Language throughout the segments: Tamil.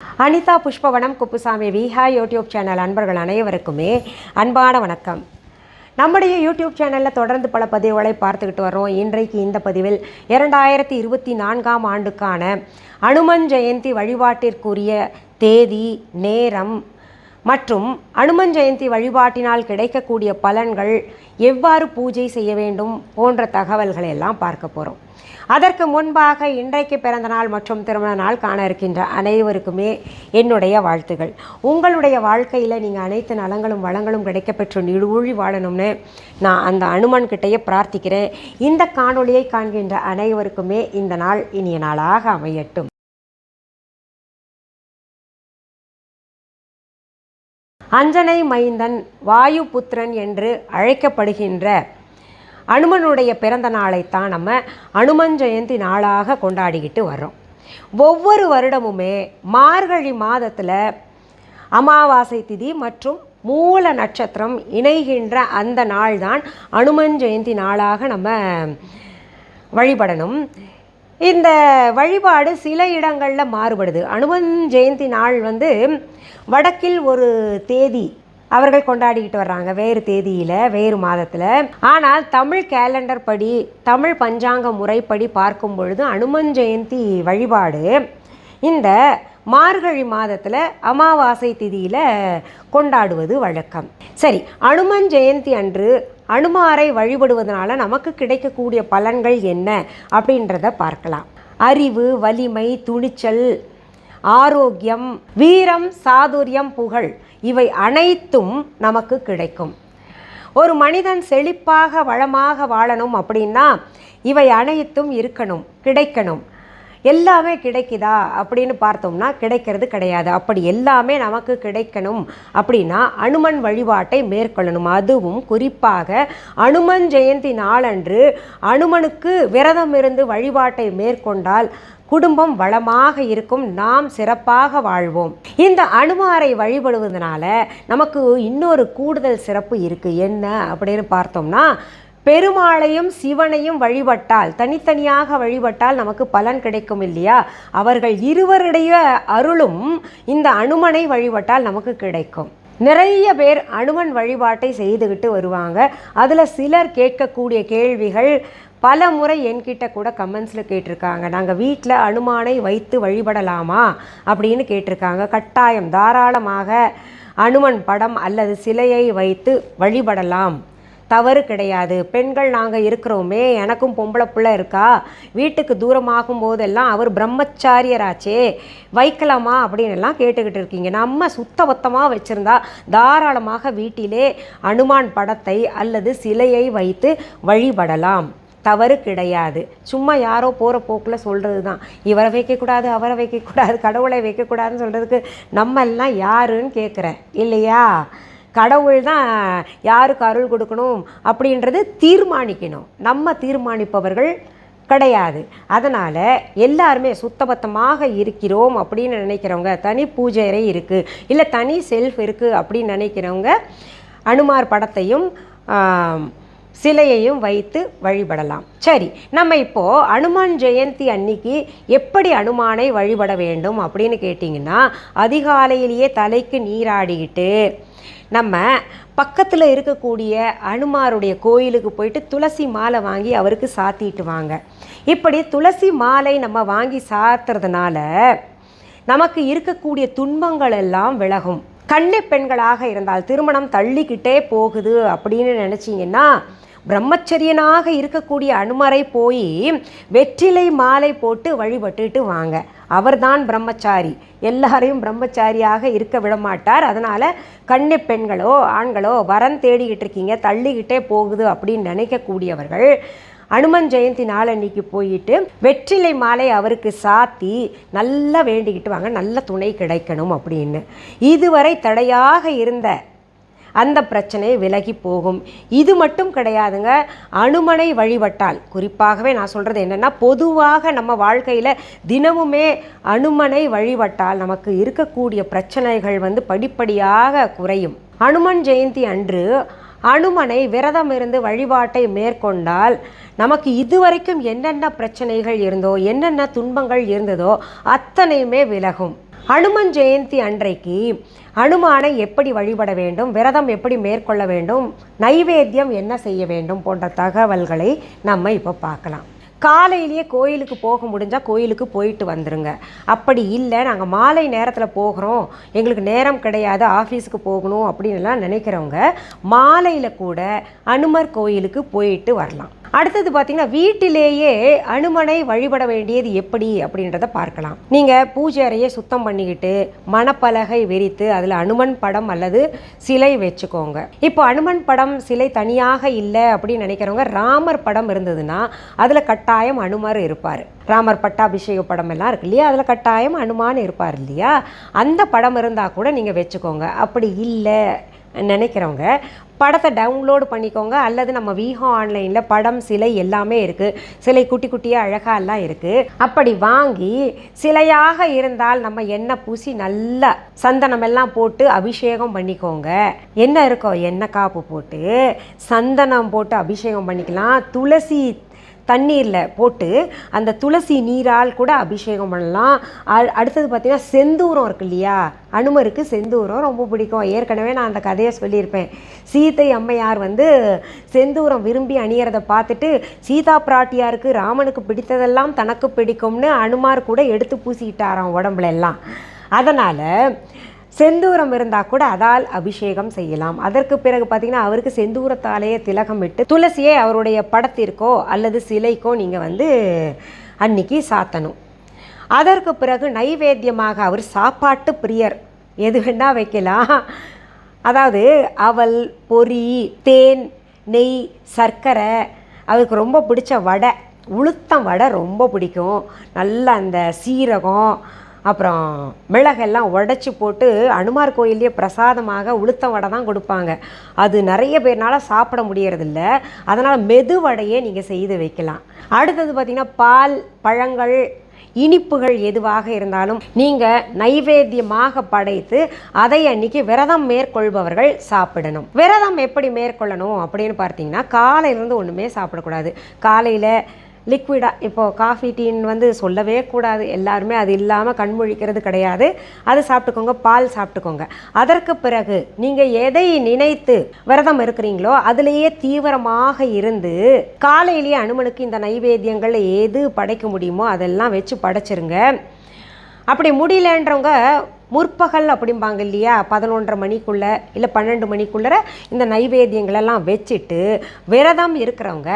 அனிதா புஷ்பவனம் குப்புசாமி விஹா யூடியூப் சேனல் அன்பர்கள் அனைவருக்குமே அன்பான வணக்கம். நம்முடைய யூடியூப் சேனலில் தொடர்ந்து பல பதிவுகளை பார்த்துக்கிட்டு வரோம் இன்றைக்கு இந்த பதிவில் இரண்டாயிரத்தி இருபத்தி நான்காம் ஆண்டுக்கான அனுமன் ஜெயந்தி வழிபாட்டிற்குரிய தேதி நேரம் மற்றும் அனுமன் ஜெயந்தி வழிபாட்டினால் கிடைக்கக்கூடிய பலன்கள் எவ்வாறு பூஜை செய்ய வேண்டும் போன்ற தகவல்களை எல்லாம் பார்க்க போகிறோம் அதற்கு முன்பாக இன்றைக்கு பிறந்த நாள் மற்றும் திருமண நாள் காண இருக்கின்ற அனைவருக்குமே என்னுடைய வாழ்த்துகள். உங்களுடைய வாழ்க்கையில் நீங்கள் அனைத்து நலங்களும் வளங்களும் கிடைக்கப்பெற்று நிழூழி வாழணும்னு நான் அந்த அனுமன் கிட்டேயே பிரார்த்திக்கிறேன். இந்த காணொளியை காண்கின்ற அனைவருக்குமே இந்த நாள் இனிய நாளாக அமையட்டும். அஞ்சனை மைந்தன் வாயு புத்திரன் என்று அழைக்கப்படுகின்ற அனுமனுடைய பிறந்த நாளைத்தான் நம்ம அனுமன் ஜெயந்தி நாளாக கொண்டாடிக்கிட்டு வர்றோம். ஒவ்வொரு வருடமுமே மார்கழி மாதத்தில் அமாவாசை திதி மற்றும் மூல நட்சத்திரம் இணைகின்ற அந்த நாள் தான் அனுமன் ஜெயந்தி நாளாக நம்ம வழிபடணும். இந்த வழிபாடு சில இடங்களில் மாறுபடுது. அனுமன் ஜெயந்தி நாள் வந்து வடக்கில் ஒரு தேதி அவர்கள் கொண்டாடிக்கிட்டு வர்றாங்க வேறு தேதியில் வேறு மாதத்தில். ஆனால் தமிழ் கேலண்டர் படி தமிழ் பஞ்சாங்க முறைப்படி பார்க்கும் பொழுது அனுமன் ஜெயந்தி வழிபாடு இந்த மார்கழி மாதத்தில் அமாவாசை திதியில் கொண்டாடுவது வழக்கம். சரி அனுமன் ஜெயந்தி அன்று அனுமாரை வழிபடுவதனால நமக்கு கிடைக்கக்கூடிய பலன்கள் என்ன அப்படின்றத பார்க்கலாம். அறிவு வலிமை துணிச்சல் ஆரோக்கியம் வீரம் சாதுரியம் புகழ் இவை அனைத்தும் நமக்கு கிடைக்கும். ஒரு மனிதன் செழிப்பாக வளமாக வாழணும் அப்படின்னா இவை அனைத்தும் இருக்கணும் கிடைக்கணும். எல்லாமே கிடைக்குதா அப்படின்னு பார்த்தோம்னா கிடைக்கிறது கிடையாது. அப்படி எல்லாமே நமக்கு கிடைக்கணும் அப்படின்னா அனுமன் வழிபாட்டை மேற்கொள்ளணும். அதுவும் குறிப்பாக அனுமன் ஜெயந்தி நாளன்று அனுமனுக்கு விரதம் இருந்து வழிபாட்டை மேற்கொண்டால் குடும்பம் வளமாக இருக்கும். நாம் சிறப்பாக வாழ்வோம். இந்த அனுமாரை வழிபடுவதனால நமக்கு இன்னொரு கூடுதல் சிறப்பு இருக்குது என்ன அப்படின்னு பார்த்தோம்னா பெருமாளையும் சிவனையும் வழிபட்டால் தனித்தனியாக வழிபட்டால் நமக்கு பலன் கிடைக்கும் இல்லையா? அவர்கள் இருவருடைய அருளும் இந்த அனுமனை வழிபட்டால் நமக்கு கிடைக்கும். நிறைய பேர் அனுமன் வழிபாட்டை செய்துக்கிட்டு வருவாங்க. அதில் சிலர் கேட்கக்கூடிய கேள்விகள் பல முறை என்கிட்ட கூட கமெண்ட்ஸில் கேட்டிருக்காங்க. நாங்கள் வீட்டில் அனுமானை வைத்து வழிபடலாமா? அப்படின்னு கேட்டிருக்காங்க. கட்டாயம் தாராளமாக அனுமன் படம் அல்லது சிலையை வைத்து வழிபடலாம். தவறு கிடையாது. பெண்கள் நாங்கள் இருக்கிறோமே எனக்கும் பொம்பளை பிள்ளை இருக்கா? வீட்டுக்கு தூரமாகும் போதெல்லாம் அவர் பிரம்மச்சாரியராச்சே வைக்கலாமா அப்படின்னு எல்லாம் கேட்டுக்கிட்டு இருக்கீங்க. நம்ம சுத்தபத்தமாக வச்சுருந்தா தாராளமாக வீட்டிலே அனுமான் படத்தை அல்லது சிலையை வைத்து வழிபடலாம். தவறு கிடையாது. சும்மா யாரோ போகிற போக்கில் சொல்கிறது தான். இவரை வைக்கக்கூடாது அவரை வைக்கக்கூடாது கடவுளை வைக்கக்கூடாதுன்னு சொல்கிறதுக்கு நம்ம எல்லாம் யாருன்னு கேட்குறேன் இல்லையா? கடவுள் தான் யாருக்கு அருள் கொடுக்கணும் அப்படின்றது தீர்மானிக்கணும். நம்ம தீர்மானிப்பவர்கள் கிடையாது. அதனால் எல்லாருமே சுத்தபத்தமாக இருக்கிறோம் அப்படின்னு நினைக்கிறவங்க தனி பூஜை அறை இருக்குது இல்லை தனி செல்ஃப் இருக்குது அப்படின்னு நினைக்கிறவங்க அனுமார் படத்தையும் சிலையையும் வைத்து வழிபடலாம். சரி நம்ம இப்போது அனுமான் ஜெயந்தி அன்னைக்கு எப்படி அனுமானை வழிபட வேண்டும் அப்படின்னு கேட்டிங்கன்னா அதிகாலையிலேயே தலைக்கு நீராடிக்கிட்டு நம்ம பக்கத்தில் இருக்கக்கூடிய அனுமாருடைய கோயிலுக்கு போயிட்டு துளசி மாலை வாங்கி அவருக்கு சாத்திட்டு வாங்க. இப்படி துளசி மாலை நம்ம வாங்கி சாத்துறதுனால நமக்கு இருக்கக்கூடிய துன்பங்கள் எல்லாம் விலகும். கன்னி பெண்களாக இருந்தால் திருமணம் தள்ளிக்கிட்டே போகுது அப்படின்னு நினச்சிங்கன்னா பிரம்மச்சரியனாக இருக்கக்கூடிய அனுமரை போய் வெற்றிலை மாலை போட்டு வழிபட்டுட்டு வாங்க. அவர்தான் பிரம்மச்சாரி. எல்லாரையும் பிரம்மச்சாரியாக இருக்க விடமாட்டார். அதனால் கண்ணி பெண்களோ ஆண்களோ வரம் தேடிக்கிட்டு இருக்கீங்க. தள்ளிக்கிட்டே போகுது அப்படின்னு நினைக்கக்கூடியவர்கள் அனுமன் ஜெயந்தி நாளன்னைக்கு போயிட்டு வெற்றிலை மாலை அவருக்கு சாத்தி நல்லா வேண்டிக்கிட்டு வாங்க. நல்ல துணை கிடைக்கணும் அப்படின்னு. இதுவரை தடையாக இருந்த அந்த பிரச்சனை விலகி போகும். இது மட்டும் கிடையாதுங்க அனுமனை வழிபட்டால். குறிப்பாகவே நான் சொல்கிறது என்னென்னா பொதுவாக நம்ம வாழ்க்கையில் தினமுமே அனுமனை வழிபட்டால் நமக்கு இருக்கக்கூடிய பிரச்சனைகள் வந்து படிப்படியாக குறையும். அனுமன் ஜெயந்தி அன்று அனுமனை விரதம் இருந்து வழிபாட்டை மேற்கொண்டால் நமக்கு இதுவரைக்கும் என்னென்ன பிரச்சனைகள் இருந்தோ என்னென்ன துன்பங்கள் இருந்ததோ அத்தனையுமே விலகும். அனுமன் ஜெயந்தி அன்றைக்கு அனுமானை எப்படி வழிபட வேண்டும் விரதம் எப்படி மேற்கொள்ள வேண்டும் நைவேத்தியம் என்ன செய்ய வேண்டும் போன்ற தகவல்களை நம்ம இப்போ பார்க்கலாம். காலையிலேயே கோயிலுக்கு போக முடிஞ்சால் கோயிலுக்கு போயிட்டு வந்துடுங்க அப்படி இல்லை நாங்கள் மாலை நேரத்தில் போகிறோம் எங்களுக்கு நேரம் கிடையாது ஆஃபீஸுக்கு போகணும் அப்படின்லாம் நினைக்கிறவங்க மாலையில் கூட அனுமர் கோயிலுக்கு போயிட்டு வரலாம். அடுத்தது பார்த்தீங்கன்னா வீட்டிலேயே அனுமனை வழிபட வேண்டியது எப்படி அப்படின்றத பார்க்கலாம். நீங்கள் பூஜை அறையை சுத்தம் பண்ணிக்கிட்டு மணப்பலகை விரித்து அதில் அனுமன் படம் அல்லது சிலை வச்சுக்கோங்க. இப்போ அனுமன் படம் சிலை தனியாக இல்லை அப்படின்னு நினைக்கிறவங்க ராமர் படம் இருந்ததுன்னா அதில் கட்டாயம் அனுமர் இருப்பார். ராமர் பட்டாபிஷேக படம் எல்லாம் இருக்கு இல்லையா? அதில் கட்டாயம் அனுமான் இருப்பார் இல்லையா? அந்த படம் இருந்தால் கூட நீங்கள் வச்சுக்கோங்க. அப்படி இல்லை. நினைக்கிறவங்க படத்தை டவுன்லோடு பண்ணிக்கோங்க. அல்லது நம்ம வீஹோ ஆன்லைனில் படம் சிலை எல்லாமே இருக்குது சிலை குட்டி குட்டியாக அழகாக எல்லாம் இருக்குது அப்படி வாங்கி சிலையாக இருந்தால் நம்ம எண்ணெய் பூசி நல்லா சந்தனம் எல்லாம் போட்டு அபிஷேகம் பண்ணிக்கோங்க. என்ன இருக்கோ எண்ணெய் காப்பு போட்டு சந்தனம் போட்டு அபிஷேகம் பண்ணிக்கலாம். துளசி தண்ணீரில் போட்டு அந்த துளசி நீரால் கூட அபிஷேகம் பண்ணலாம். அடுத்தது பார்த்திங்கன்னா செந்தூரம் இருக்கு இல்லையா? அனுமருக்கு செந்தூரம் ரொம்ப பிடிக்கும். ஏற்கனவே நான் அந்த கதையை சொல்லியிருப்பேன். சீதை அம்மையார் வந்து செந்தூரம் விரும்பி அணியறதை பார்த்துட்டு சீதா பிராட்டியாருக்கு ராமனுக்கு பிடித்ததெல்லாம் தனக்கு பிடிக்கும்னு அனுமார் கூட எடுத்து பூசிக்கிட்டாராம் உடம்புல எல்லாம். அதனால் செந்தூரம் இருந்தால் கூட அதால் அபிஷேகம் செய்யலாம். அதற்கு பிறகு பார்த்தீங்கன்னா அவருக்கு செந்தூரத்தாலேயே திலகம் விட்டு துளசியை அவருடைய படத்திற்கோ அல்லது சிலைக்கோ நீங்கள் வந்து அன்னைக்கு சாத்தணும். அதற்கு பிறகு நைவேத்தியமாக அவர் சாப்பாட்டு பிரியர். எது வேணால் வைக்கலாம். அதாவது அவல் பொரி தேன் நெய் சர்க்கரை அவருக்கு ரொம்ப பிடிச்ச வடை. உளுத்தம் வடை ரொம்ப பிடிக்கும். நல்ல அந்த சீரகம் அப்புறம் மிளகெல்லாம் உடச்சி போட்டு அனுமார் கோயிலே பிரசாதமாக உளுத்த வடை தான் கொடுப்பாங்க. அது நிறைய பேர்னால சாப்பிட முடியறதில்ல. அதனால் மெது வடையே நீங்கள் செய்து வைக்கலாம். அடுத்தது பார்த்திங்கன்னா பால் பழங்கள் இனிப்புகள் எதுவாக இருந்தாலும் நீங்கள் நைவேத்தியமாக படைத்து அதை அன்னைக்கு விரதம் மேற்கொள்பவர்கள் சாப்பிடணும். விரதம் எப்படி மேற்கொள்ளணும் அப்படின்னு பார்த்தீங்கன்னா காலையிலேருந்து ஒன்றுமே சாப்பிடக்கூடாது. காலையில் லிக்விடாக இப்போது காஃபி டீன்னு வந்து சொல்லவே கூடாது. எல்லாருமே அது இல்லாமல் கண்முழிக்கிறது கிடையாது. அது சாப்பிட்டுக்கோங்க பால் சாப்பிட்டுக்கோங்க. அதற்கு பிறகு நீங்கள் எதை நினைத்து விரதம் இருக்கிறீங்களோ அதுலேயே தீவிரமாக இருந்து காலையிலேயே அனுமனுக்கு இந்த நைவேத்தியங்கள் எது படைக்க முடியுமோ அதெல்லாம் வச்சு படைச்சிருங்க. அப்படி முடியலன்றவங்க முற்பகல் அப்படிம்பாங்க இல்லையா? பதினொன்றரை மணிக்குள்ளே இல்லை பன்னெண்டு மணிக்குள்ளே இந்த நைவேத்தியங்களெல்லாம் வச்சுட்டு விரதம் இருக்கிறவங்க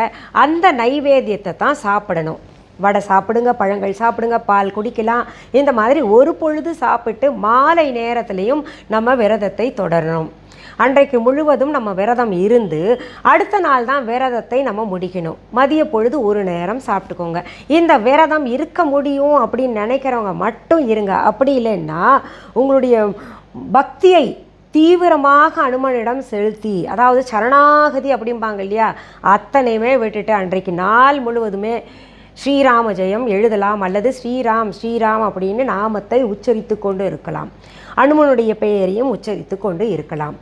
அந்த நைவேத்தியத்தை தான் சாப்பிடணும். வடை சாப்பிடுங்க பழங்கள் சாப்பிடுங்க பால் குடிக்கலாம். இந்த மாதிரி ஒரு பொழுது சாப்பிட்டு மாலை நேரத்துலையும் நம்ம விரதத்தை தொடரணும். அன்றைக்கு முழுவதும் நம்ம விரதம் இருந்து அடுத்த நாள் தான் விரதத்தை நம்ம முடிக்கணும். மதிய பொழுது ஒரு நேரம் சாப்பிட்டுக்கோங்க. இந்த விரதம் இருக்க முடியும் அப்படின்னு நினைக்கிறவங்க மட்டும் இருங்க. அப்படி இல்லைன்னா உங்களுடைய பக்தியை தீவிரமாக அனுமனிடம் செலுத்தி அதாவது சரணாகதி அப்படிம்பாங்க இல்லையா அத்தனையுமே விட்டுட்டு அன்றைக்கு நாள் முழுவதுமே ஸ்ரீராம ஜெயம் எழுதலாம் அல்லது ஸ்ரீராம் ஸ்ரீராம் அப்படின்னு நாமத்தை உச்சரித்து கொண்டு இருக்கலாம். அனுமனுடைய பெயரையும் உச்சரித்து கொண்டு இருக்கலாம்.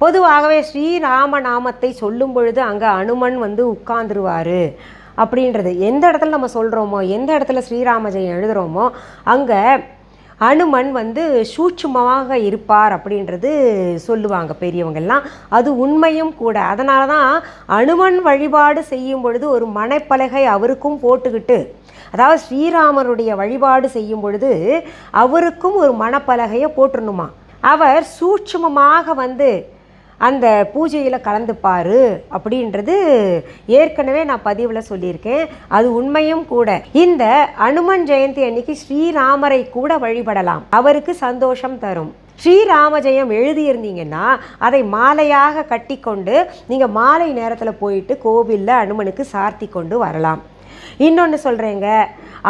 பொதுவாகவே ஸ்ரீராம நாமத்தை சொல்லும் பொழுது அங்கே அனுமன் வந்து உட்கார்ந்துருவார் அப்படின்றது. எந்த இடத்துல நம்ம சொல்கிறோமோ எந்த இடத்துல ஸ்ரீராம ஜெயம் எழுதுகிறோமோ அங்கே அனுமன் வந்து சூட்சுமமாக இருப்பார் அப்படின்றது சொல்லுவாங்க பெரியவங்கெல்லாம். அது உண்மையும் கூட. அதனால தான் அனுமன் வழிபாடு செய்யும் பொழுது ஒரு மனைப்பலகை அவருக்கும் போட்டுக்கிட்டு அதாவது ஸ்ரீராமருடைய வழிபாடு செய்யும் பொழுது அவருக்கும் ஒரு மனப்பலகையை போட்டுடணுமா அவர் சூட்சுமமாக வந்து அந்த பூஜையில் கலந்துப்பார் அப்படின்றது ஏற்கனவே நான் பதிவில் சொல்லியிருக்கேன். அது உண்மையும் கூட. இந்த அனுமன் ஜெயந்தி அன்னைக்கு ஸ்ரீராமரை கூட வழிபடலாம். அவருக்கு சந்தோஷம் தரும். ஸ்ரீராம ஜெயம் எழுதியிருந்தீங்கன்னா அதை மாலையாக கட்டிக்கொண்டு நீங்கள் மாலை நேரத்தில் போயிட்டு கோவிலில் அனுமனுக்கு சார்த்தி கொண்டு வரலாம். இன்னொன்று சொல்கிறேங்க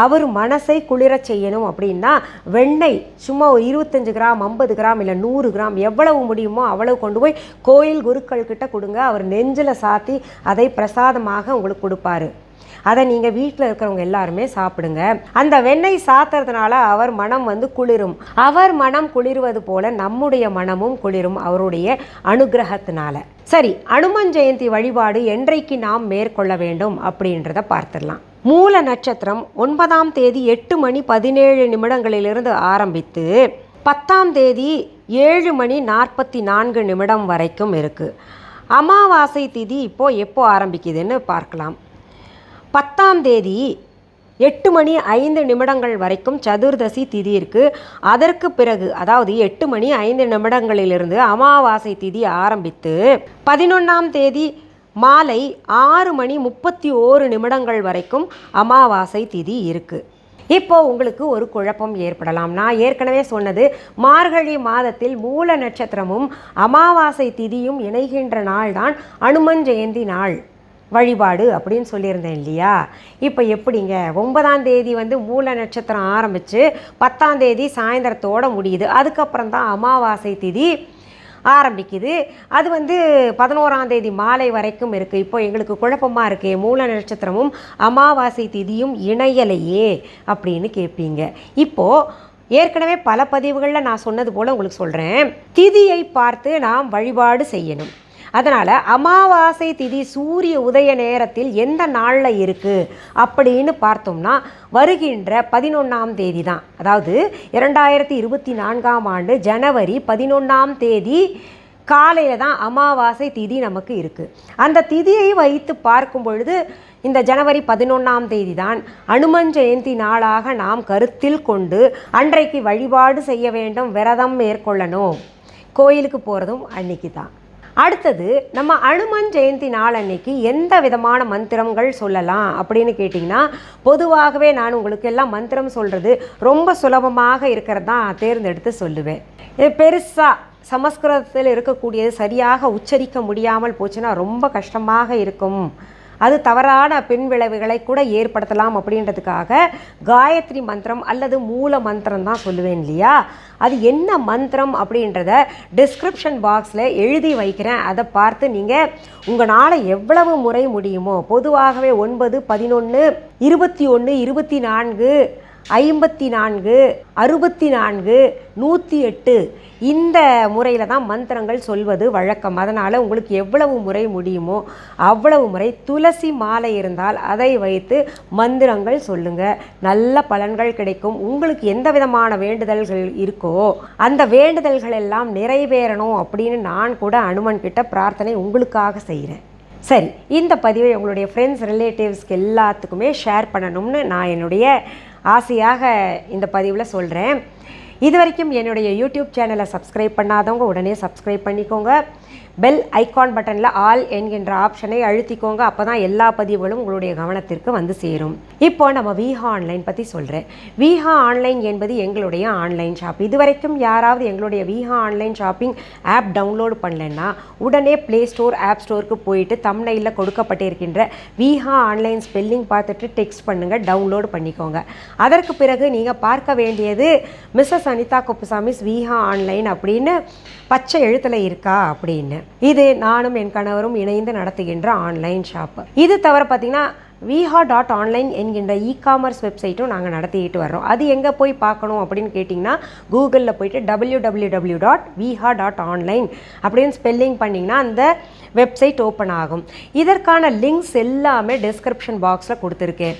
அவர் மனசை குளிரச் செய்யணும் அப்படின்னா வெண்ணெய் சும்மா ஒரு இருபத்தஞ்சு கிராம் ஐம்பது கிராம் இல்லை நூறு கிராம் எவ்வளவு முடியுமோ அவ்வளவு கொண்டு போய் கோயில் குருக்கள் கிட்ட கொடுங்க. அவர் நெஞ்சில் சாத்தி அதை பிரசாதமாக உங்களுக்கு கொடுப்பாரு. அதை நீங்கள் வீட்டில் இருக்கிறவங்க எல்லாருமே சாப்பிடுங்க. அந்த வெண்ணெய் சாத்துறதுனால அவர் மனம் வந்து குளிரும். அவர் மனம் குளிர்வது போல நம்முடைய மனமும் குளிரும் அவருடைய அனுகிரகத்தினால. சரி அனுமன் ஜெயந்தி வழிபாடு என்றைக்கு நாம் மேற்கொள்ள வேண்டும் அப்படின்றத பார்த்துடலாம். மூல நட்சத்திரம் ஒன்பதாம் தேதி எட்டு மணி பதினேழு நிமிடங்களிலிருந்து ஆரம்பித்து பத்தாம் தேதி ஏழு மணி நாற்பத்தி நான்கு நிமிடம் வரைக்கும் இருக்குது அமாவாசை திதி இப்போது எப்போ ஆரம்பிக்குதுன்னு பார்க்கலாம். பத்தாம் தேதி எட்டு மணி ஐந்து நிமிடங்கள் வரைக்கும் சதுர்தசி திதி இருக்குது அதற்கு பிறகு அதாவது எட்டு மணி ஐந்து நிமிடங்களிலிருந்து அமாவாசை திதி ஆரம்பித்து பதினொன்றாம் தேதி மாலை ஆறு மணி முப்பத்தி ஓரு நிமிடங்கள் வரைக்கும் அமாவாசை திதி இருக்குது இப்போ உங்களுக்கு ஒரு குழப்பம் ஏற்படலாம். நான் ஏற்கனவே சொன்னது மார்கழி மாதத்தில் மூல நட்சத்திரமும் அமாவாசை திதியும் இணைகின்ற நாள்தான் அனுமன் ஜெயந்தி நாள். வழிபாடு அப்படின்னு சொல்லியிருந்தேன் இல்லையா? இப்போ எப்படிங்க? ஒன்பதாம் தேதி வந்து மூல நட்சத்திரம் ஆரம்பித்து பத்தாம் தேதி சாயந்தரத்தோடு முடியுது. அதுக்கப்புறம் தான் அமாவாசை திதி ஆரம்பிக்குது. அது வந்து பதினோராம் தேதி மாலை வரைக்கும் இருக்குது இப்போ எங்களுக்கு குழப்பமாக இருக்கே. மூல நட்சத்திரமும் அமாவாசை திதியும் இணையலையே அப்படின்னு கேட்பீங்க இப்போது ஏற்கனவே பல பதிவுகளில் நான் சொன்னது போல் உங்களுக்கு சொல்கிறேன் திதியை பார்த்து நாம் வழிபாடு செய்யணும். அதனால் அமாவாசை திதி சூரிய உதய நேரத்தில் எந்த நாளில் இருக்குது அப்படின்னு பார்த்தோம்னா வருகின்ற பதினொன்றாம் தேதி தான் அதாவது இரண்டாயிரத்தி இருபத்தி நான்காம் ஆண்டு ஜனவரி பதினொன்றாம் தேதி காலையில் தான் அமாவாசை திதி நமக்கு இருக்குது அந்த திதியை வைத்து பார்க்கும் பொழுது இந்த ஜனவரி பதினொன்றாம் தேதி தான் அனுமன் ஜெயந்தி நாளாக நாம் கருத்தில் கொண்டு அன்றைக்கு வழிபாடு செய்ய வேண்டும் விரதம் மேற்கொள்ளணும். கோயிலுக்கு போகிறதும் அன்னைக்கு தான் அடுத்தது நம்ம அனுமன் ஜெயந்தி நாள் அன்னைக்கு எந்த விதமான மந்திரங்கள் சொல்லலாம் அப்படின்னு கேட்டிங்கன்னா பொதுவாகவே நான் உங்களுக்கு எல்லாம் மந்திரம் சொல்கிறது ரொம்ப சுலபமாக இருக்கிறது தான் தேர்ந்தெடுத்து சொல்லுவேன். இது பெருசாக சமஸ்கிருதத்தில் இருக்கக்கூடியது சரியாக உச்சரிக்க முடியாமல் போச்சுன்னா ரொம்ப கஷ்டமாக இருக்கும். அது தவறான பின் விளைவுகளை கூட ஏற்படுத்தலாம் அப்படின்றதுக்காக காயத்ரி மந்திரம் அல்லது மூல மந்திரம் தான் சொல்லுவேன் இல்லையா? அது என்ன மந்திரம் அப்படின்றத டிஸ்கிரிப்ஷன் பாக்ஸில் எழுதி வைக்கிறேன். அதை பார்த்து நீங்கள் உங்களால் எவ்வளவு முறை முடியுமோ பொதுவாகவே ஒன்பது பதினொன்று இருபத்தி ஒன்று இருபத்தி நான்கு ஐம்பத்தி நான்கு அறுபத்தி நான்கு நூற்றி எட்டு இந்த முறையில் தான் மந்திரங்கள் சொல்வது வழக்கம். அதனால் உங்களுக்கு எவ்வளவு முறை முடியுமோ அவ்வளவு முறை துளசி மாலை இருந்தால் அதை வைத்து மந்திரங்கள் சொல்லுங்கள் நல்ல பலன்கள் கிடைக்கும். உங்களுக்கு எந்த விதமான வேண்டுதல்கள் இருக்கோ அந்த வேண்டுதல்கள் எல்லாம் நிறைவேறணும் அப்படின்னு நான் கூட அனுமன் கிட்ட பிரார்த்தனை உங்களுக்காக செய்கிறேன் சரி இந்த பதிவை உங்களுடைய ஃப்ரெண்ட்ஸ் ரிலேட்டிவ்ஸ்க்கு எல்லாத்துக்குமே ஷேர் பண்ணணும்னு நான் என்னுடைய ஆசையாக இந்த பதிவில் சொல்கிறேன் இது வரைக்கும் என்னுடைய யூடியூப் சேனலை சப்ஸ்கிரைப் பண்ணாதவங்க உடனே சப்ஸ்கிரைப் பண்ணிக்கோங்க. பெல் ஐகான் பட்டனில் ஆல் என்கின்ற ஆப்ஷனை அழுத்திக்கோங்க. அப்போ தான் எல்லா பதிவுகளும் உங்களுடைய கவனத்திற்கு வந்து சேரும். இப்போ நம்ம விஹா ஆன்லைன் பற்றி சொல்கிறேன் விஹா ஆன்லைன் என்பது எங்களுடைய ஆன்லைன் ஷாப் இது வரைக்கும் யாராவது எங்களுடைய Viha online shopping app download பண்ணலன்னா உடனே ப்ளே ஸ்டோர் ஆப் ஸ்டோருக்கு போயிட்டு தம்னையில் கொடுக்கப்பட்டிருக்கின்ற விஹா ஆன்லைன் ஸ்பெல்லிங் பார்த்துட்டு டெக்ஸ்ட் பண்ணுங்கள் டவுன்லோடு பண்ணிக்கோங்க. அதற்கு பிறகு நீங்கள் பார்க்க வேண்டியது மிஸ்ஸஸ் அனிதா குப்புசாமிஸ் விஹா ஆன்லைன் அப்படின்னு பச்சை எழுத்தில் இருக்கா அப்படின்னு. இது நானும் என் கணவரும் இணைந்து நடத்துகின்ற ஆன்லைன் ஷாப்பு. இது தவிர பார்த்தீங்கன்னா விஹா டாட் ஆன்லைன் என்கின்ற இ காமர்ஸ் வெப்சைட்டும் நாங்கள் நடத்திக்கிட்டு வர்றோம். அது எங்கே போய் பார்க்கணும் அப்படின்னு கேட்டிங்கன்னா கூகுளில் போயிட்டு W W W dot Viha dot online அப்படின்னு ஸ்பெல்லிங் பண்ணிங்கன்னா அந்த வெப்சைட் ஓப்பன் ஆகும். இதற்கான லிங்க்ஸ் எல்லாமே டிஸ்கிரிப்ஷன் பாக்ஸில் கொடுத்துருக்கேன்.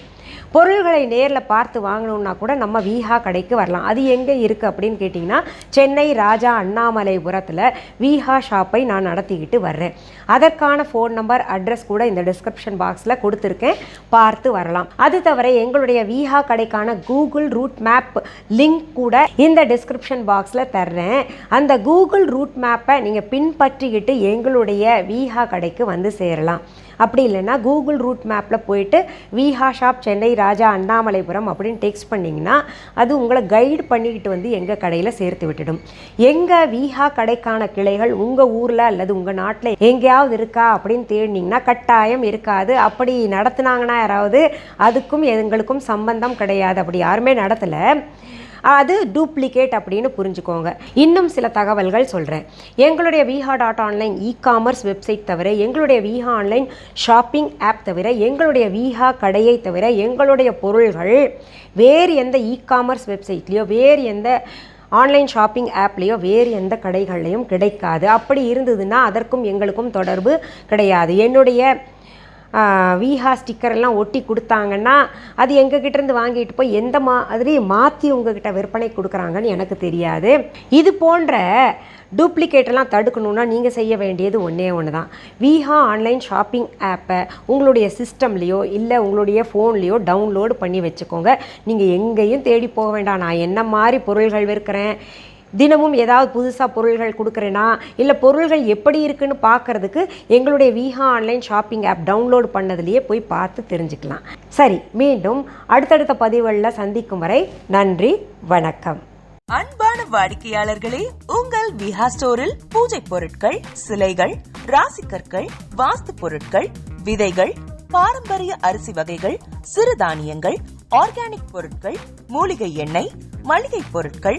பொருள்களை நேரில் பார்த்து வாங்கணுன்னா கூட நம்ம விஹா கடைக்கு வரலாம். அது எங்கே இருக்குது அப்படின்னு கேட்டிங்கன்னா சென்னை ராஜா அண்ணாமலைபுரத்தில் விஹா ஷாப்பை நான் நடத்திக்கிட்டு வர்றேன். அதற்கான ஃபோன் நம்பர் அட்ரஸ் கூட இந்த டிஸ்கிரிப்ஷன் பாக்ஸில் கொடுத்துருக்கேன். பார்த்து வரலாம். அது தவிர எங்களுடைய விஹா கடைக்கான கூகுள் ரூட் மேப் லிங்க் கூட இந்த டிஸ்கிரிப்ஷன் பாக்ஸில் தர்றேன். அந்த கூகுள் ரூட் மேப்பை நீங்கள் பின்பற்றிக்கிட்டு எங்களுடைய விஹா கடைக்கு வந்து சேரலாம். அப்படி இல்லைன்னா கூகுள் ரூட் மேப்பில் போயிட்டு விஹா ஷாப் சென்னை ராஜா அண்ணாமலைபுரம் அப்படின்னு டெக்ஸ்ட் பண்ணிங்கன்னா அது உங்களை கைடு பண்ணிக்கிட்டு வந்து எங்கள் கடையில் சேர்த்து விட்டுடும். எங்கள் வீஹா கடைக்கான கிளைகள் உங்கள் ஊரில் அல்லது உங்கள் நாட்டில் எங்கேயாவது இருக்கா அப்படின்னு தேடினீங்கன்னா கட்டாயம் இருக்காது. அப்படி நடத்துனாங்கன்னா யாராவது அதுக்கும் எங்களுக்கும் சம்பந்தம் கிடையாது. அப்படி யாருமே நடத்தலை. அது டூப்ளிகேட் அப்படின்னு புரிஞ்சுக்கோங்க. இன்னும் சில தகவல்கள் சொல்கிறேன் எங்களுடைய Viha dot online e commerce website தவிர எங்களுடைய விஹா ஆன்லைன் ஷாப்பிங் ஆப் தவிர எங்களுடைய விஹா கடையை தவிர எங்களுடைய பொருள்கள் வேறு எந்த இ காமர்ஸ் வெப்சைட்லேயோ வேறு எந்த ஆன்லைன் ஷாப்பிங் ஆப்லேயோ வேறு எந்த கடைகள்லையும் கிடைக்காது. அப்படி இருந்ததுன்னா அதற்கும் எங்களுக்கும் தொடர்பு கிடையாது. என்னுடைய விஹா ஸ்டிக்கர் எல்லாம் ஒட்டி கொடுத்தாங்கன்னா அது எங்ககிட்ட இருந்து வாங்கிட்டு போய் எந்த மாதிரி மாற்றி உங்ககிட்ட விற்பனை கொடுக்குறாங்கன்னு எனக்கு தெரியாது. இது போன்ற டூப்ளிகேட் எல்லாம் தடுக்கணும்னா நீங்கள் செய்ய வேண்டியது ஒன்றே ஒன்று தான் விஹா ஆன்லைன் ஷாப்பிங் ஆப்பை உங்களுடைய சிஸ்டம்லேயோ இல்லை உங்களுடைய ஃபோன்லேயோ டவுன்லோடு பண்ணி வச்சுக்கோங்க. நீங்கள் எங்கேயும் தேடி போக வேண்டாம். நான் என்ன மாதிரி பொருள்கள் விற்கிறேன்? தினமும் ஏதாவது புதுசாக பொருள்கள் கொடுக்குறேனா? இல்லை பொருள்கள் எப்படி இருக்குன்னு பார்க்கறதுக்கு எங்களுடைய Viha online shopping app download பண்ணதுலேயே போய் பார்த்து தெரிஞ்சுக்கலாம். சரி மீண்டும் அடுத்தடுத்த பதிவுகளில் சந்திக்கும் வரை நன்றி வணக்கம். அன்பான வாடிக்கையாளர்களே உங்கள் விஹா ஸ்டோரில் பூஜை பொருட்கள் சிலைகள் ராசிக்கற்கள் வாஸ்து பொருட்கள் விதைகள் பாரம்பரிய அரிசி வகைகள் சிறுதானியங்கள் ஆர்கானிக் பொருட்கள் மூலிகை எண்ணெய் மளிகை பொருட்கள்